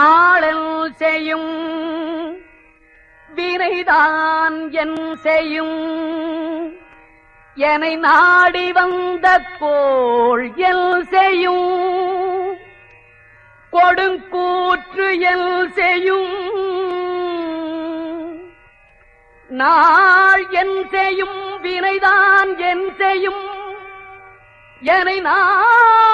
ஆளல் செய்யும் வினைதான் என் செய்யும். என நாடி வந்த கோள் எல் செய்யும். கொடுங்கூற்று எல் செய்யும். நாள் என் செய்யும் வினைதான் என் செய்யும். என நாடி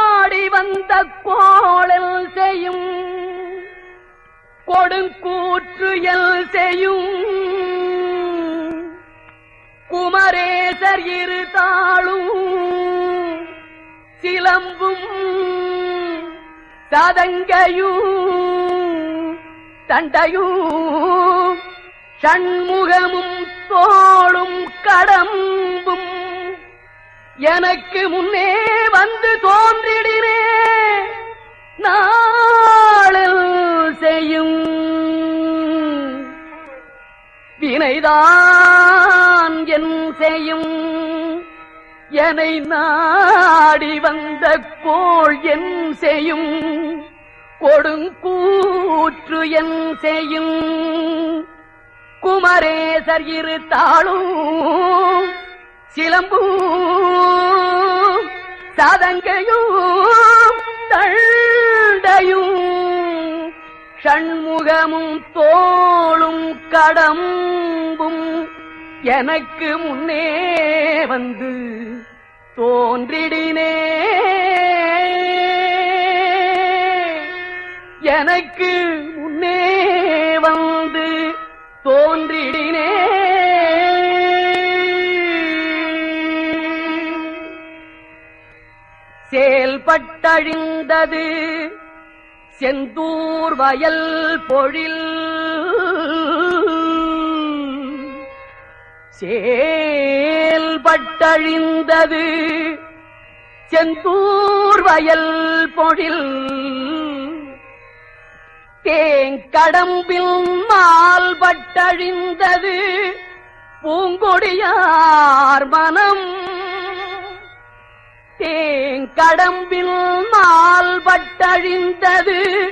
கொடுங்கூற்று எல் செய்யும். குமரேசர் இரு தாளும் சிலம்பும் சதங்கையும் தண்டையும் சண்முகமும் தோளும் கடம்பும் எனக்கு முன்னே வந்து தோன்றிடினே. நான் வினைதான் என் செய்யும். என்னை நாடி வந்த கோள் என் செய்யும். கொடுங்கூற்று என் செய்யும். குமரேசர் இரு தாளும் சிலம்பும் சதங்கையும் தண்டையும் ஷண்முகமும் தோளும் கடம்பும் எனக்கு முன்னே வந்து தோன்றிடினே. எனக்கு முன்னே வந்து தோன்றிடினே. செயல்பட்டழிந்தது செந்தூர் வயல் பொழில். செயல்பட்டழிந்தது செந்தூர் வயல் பொழில். தேங்கடம்பில் மால்பட்டழிந்தது பூங்கொடியார் மனம் கடம்பில் நாள் பட்டழிந்தது.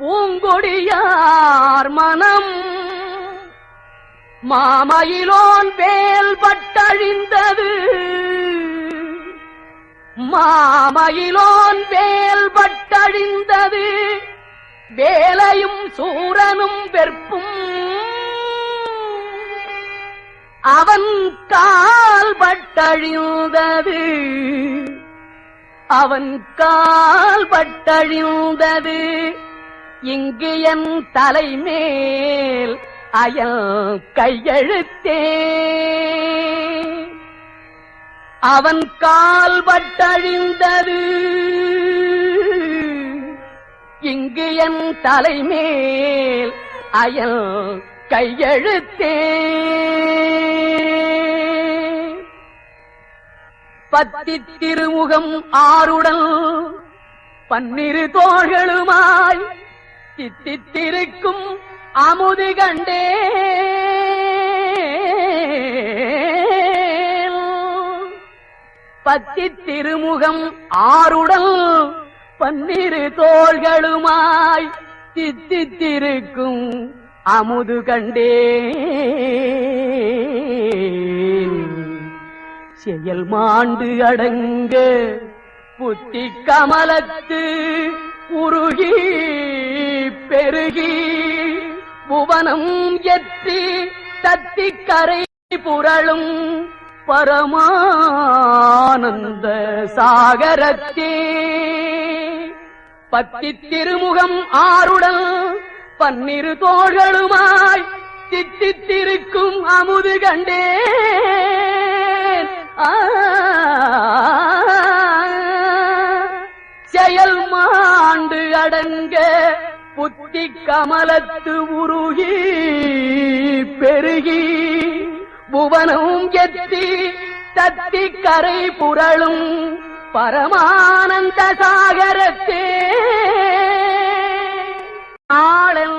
பூங்கொடியார் மனம். மாமயிலோன் வேல் பட்டழிந்தது. மாமயிலோன் வேல் பட்டழிந்தது. வேலையும் சூரனும் வெற்பும். அவன் கால் பட்டழிந்தது. அவன் கால் பட்டழிந்தது. இங்கு என் தலைமேல் அயல் கையெழுத்தே. அவன் கால் பட்டழிந்தது. இங்கு என் தலைமேல் அயல் கையெழுத்தே. பத்தி திருமுகம் ஆறுடல் பன்னிரு தோள்களுமாய் தித்தித்திருக்கும் அமுது கண்டே. பத்தி திருமுகம் ஆறுடல் பன்னிரு தோள்களுமாய் தித்தித்திருக்கும் அமுது கண்டே. செயல் மாண்டு அடங்க புத்தி கமலத்து உருகி பெருகி புவனம் எத்தி தத்தி கரை புரளும் பரமானந்த சாகரத்தே. பத்தி திருமுகம் ஆறுடல் பன்னிரு தோள்களுமாய் தித்தித்திருக்கும் அமுது கண்டே. செயல் மாண்டு அடங்க புத்தி கமலத்து உருகி பெருகி புவனம் எத்தி தத்தி கரை புரளும் பரமானந்த சாகரத்தே. ஆளல்